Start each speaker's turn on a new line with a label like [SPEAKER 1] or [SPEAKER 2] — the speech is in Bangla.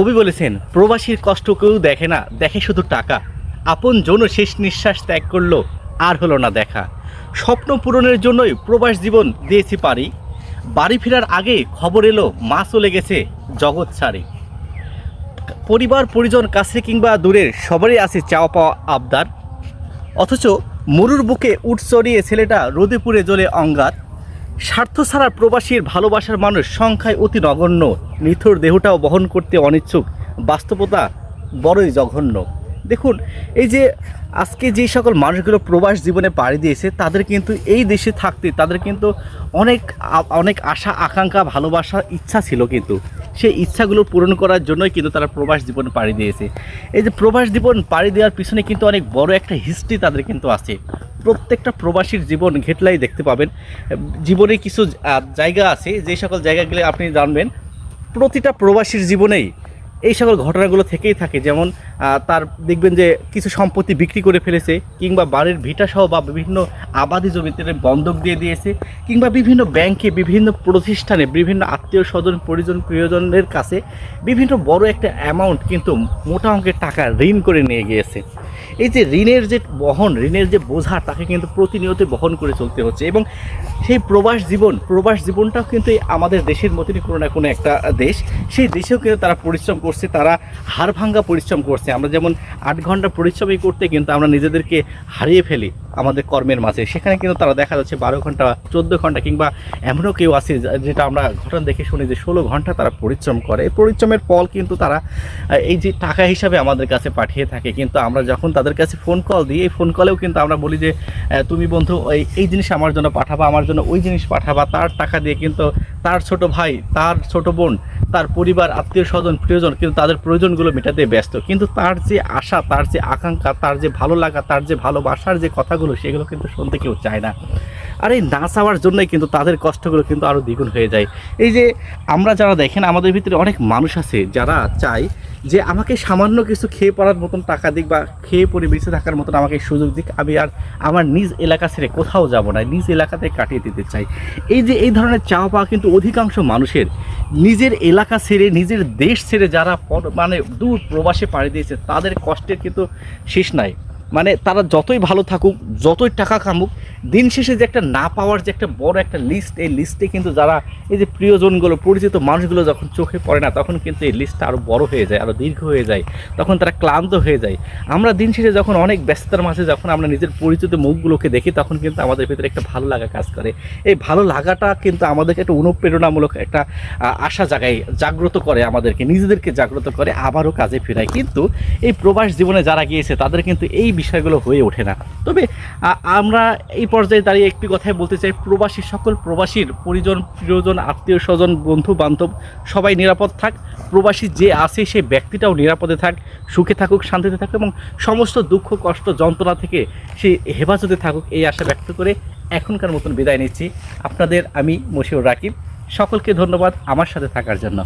[SPEAKER 1] কবি বলেছেন, প্রবাসীর কষ্ট কেউ দেখে না, দেখে শুধু টাকা। আপন জন্য শেষ নিঃশ্বাস ত্যাগ করল, আর হলো না দেখা। স্বপ্ন পূরণের জন্যই প্রবাস জীবন দিয়েছি পারি। বাড়ি ফেরার আগে খবর এলো, মা চলে গেছে, জগৎ ছাড়ি। পরিবার, পরিজন, কাছে কিংবা দূরের সবারই আছে চাওয়া পাওয়া আবদার। অথচ মরুর বুকে উঠ চড়িয়ে ছেলেটা রোদে পুড়ে জ্বলে অঙ্গার। স্বার্থ ছাড়া প্রবাসীর ভালোবাসার মানুষ সংখ্যায় অতি নগণ্য। নিথর দেহটাও বহন করতে অনিচ্ছুক। বাস্তবতা বড়ই জঘন্য। দেখুন, এই যে আজকে যে সকল মানুষগুলো প্রবাস জীবনে পাড়ি দিয়েছে, তাদের কিন্তু এই দেশে থাকতে, তাদের কিন্তু অনেক অনেক আশা, আকাঙ্ক্ষা ভালোবাসার ইচ্ছা ছিল কিন্তু। সেই ইচ্ছাগুলো পূরণ করার জন্যই কিন্তু তারা প্রবাস জীবন পাড়ি দিয়েছে। এই যে প্রবাস জীবন পাড়ি দেওয়ার পিছনে কিন্তু অনেক বড় একটা হিস্ট্রি তাদের কিন্তু আছে। প্রত্যেকটা প্রবাসীর জীবন ঘেটলাই দেখতে পাবেন। জীবনে কিছু জায়গা আছে, যে সকল জায়গাগুলি আপনি জানবেন, প্রতিটা প্রবাসীর জীবনেই এই সকল ঘটনাগুলো থেকেই থাকে। যেমন তার দেখবেন যে কিছু সম্পত্তি বিক্রি করে ফেলেছে, কিংবা বাড়ির ভিটা সহ বা বিভিন্ন আবাদি জমিতে বন্ধক দিয়ে দিয়েছে, কিংবা বিভিন্ন ব্যাংকে, বিভিন্ন প্রতিষ্ঠানে, বিভিন্ন আত্মীয় স্বজন, পরিজন, প্রিয়জনের কাছে বিভিন্ন বড় একটা অ্যামাউন্ট কিন্তু মোটা অঙ্কের টাকা ঋণ করে নিয়ে গিয়েছে। এই যে ঋণের যে বহন, ঋণের যে বোঝা, তাকে কিন্তু প্রতিনিয়ত বহন করে চলতে হচ্ছে এবং সেই প্রবাস জীবন, প্রবাস জীবনটাও কিন্তু আমাদের দেশের মতনই কোনো না কোনো একটা দেশ। সেই দেশেও কিন্তু তারা পরিশ্রম করছে, তারা হাড় ভাঙ্গা পরিশ্রম করছে। আমরা যেমন আট ঘণ্টা পরিশ্রমই করতে কিন্তু আমরা নিজেদেরকে হারিয়ে ফেলি। আমাদের কর্মের মাঝে। সেখানে কিন্তু তারা দেখা যাচ্ছে বারো ঘণ্টা, চোদ্দ ঘণ্টা কিংবা এমনও কেউ আছে যেটা আমরা ঘটনা দেখে শুনি যে ষোলো ঘণ্টা তারা পরিশ্রম করে। এই পরিশ্রমের ফল কিন্তু তারা এই যে টাকা হিসাবে আমাদের কাছে পাঠিয়ে থাকে, কিন্তু আমরা যখন তাদের কাছে ফোন কল দিই, এই ফোন কলেও কিন্তু আমরা বলি যে তুমি বন্ধু, এই এই জিনিস আমার জন্য পাঠাবা, আমার জন্য ওই জিনিস পাঠাবা, তার টাকা দিয়ে কিন্তু তার ছোট ভাই, তার ছোট বোন, তার পরিবার, আত্মীয় স্বজন, প্রিয়জন কিন্তু তাদের প্রয়োজনগুলো মেটাতে ব্যস্ত। কিন্তু তার যে আশা, তার যে আকাঙ্ক্ষা, তার যে ভালো লাগা, তার যে ভালোবাসার যে কথাগুলো সেগুলো কিন্তু শুনতে কেউ চায় না। আর এই না চাওয়ার জন্যই কিন্তু তাদের কষ্টগুলো কিন্তু আরও দ্বিগুণ হয়ে যায়। এই যে আমরা যারা দেখেন, আমাদের ভিতরে অনেক মানুষ আছে যারা চায় যে আমাকে সামান্য কিছু খেয়ে পড়ার মতন টাকা দিক বা খেয়ে পরে বেঁচে থাকার মতন আমাকে সুযোগ দিক, আমি আর আমার নিজ এলাকা ছেড়ে কোথাও যাব না, নিজ এলাকাতে কাটিয়ে দিতে চাই। এই যে এই ধরনের চাওয়া পাওয়া কিন্তু অধিকাংশ মানুষের নিজের এলাকা ছেড়ে, নিজের দেশ ছেড়ে যারা মানে দূর প্রবাসে পাড়ি দিয়েছে, তাদের কষ্টের কিন্তু শেষ নাই। মানে তারা যতই ভালো থাকুক, যতই টাকা কামুক, দিন শেষে যে একটা না পাওয়ার যে একটা বড় একটা লিস্ট এই লিস্টে কিন্তু যারা এই যে প্রিয়জনগুলো, পরিচিত মানুষগুলো যখন চোখে পড়ে না, তখন কিন্তু এই লিস্টটা আরও বড় হয়ে যায় আরও দীর্ঘ হয়ে যায়। তখন তারা ক্লান্ত হয়ে যায়। আমরা দিন শেষে যখন অনেক ব্যস্ততার মাঝে যখন আমরা নিজের পরিচিত মুখগুলোকে দেখি, তখন কিন্তু আমাদের ভিতরে একটা ভালো লাগা কাজ করে। এই ভালো লাগাটা কিন্তু আমাদেরকে একটা অনুপ্রেরণামূলক একটা আশা জাগায়, জাগ্রত করে আমাদেরকে, নিজেদেরকে জাগ্রত করে আবারও কাজে ফেরায়। কিন্তু এই প্রবাস জীবনে যারা গিয়েছে, তাদের কিন্তু এই বিষয়গুলো হয়ে ওঠে না। তবে আমরা এই পর্যায়ে দাঁড়িয়ে একটি কথাই বলতে চাই। প্রবাসী, সকল প্রবাসীর পরিজন, প্রিয়জন, আত্মীয় স্বজন, বন্ধু, বান্ধব, সবাই নিরাপদ থাক। প্রবাসী যে আছে সেই ব্যক্তিটাও নিরাপদে থাক, সুখে থাকুক, শান্তিতে থাকুক এবং সমস্ত দুঃখ, কষ্ট, যন্ত্রণা থেকে সে হেফাজতে থাকুক এই আশা ব্যক্ত করে এখনকার মতন বিদায় নিচ্ছি। আপনাদের আমি মশিউর রাকিব। সকলকে ধন্যবাদ আমার সাথে থাকার জন্য।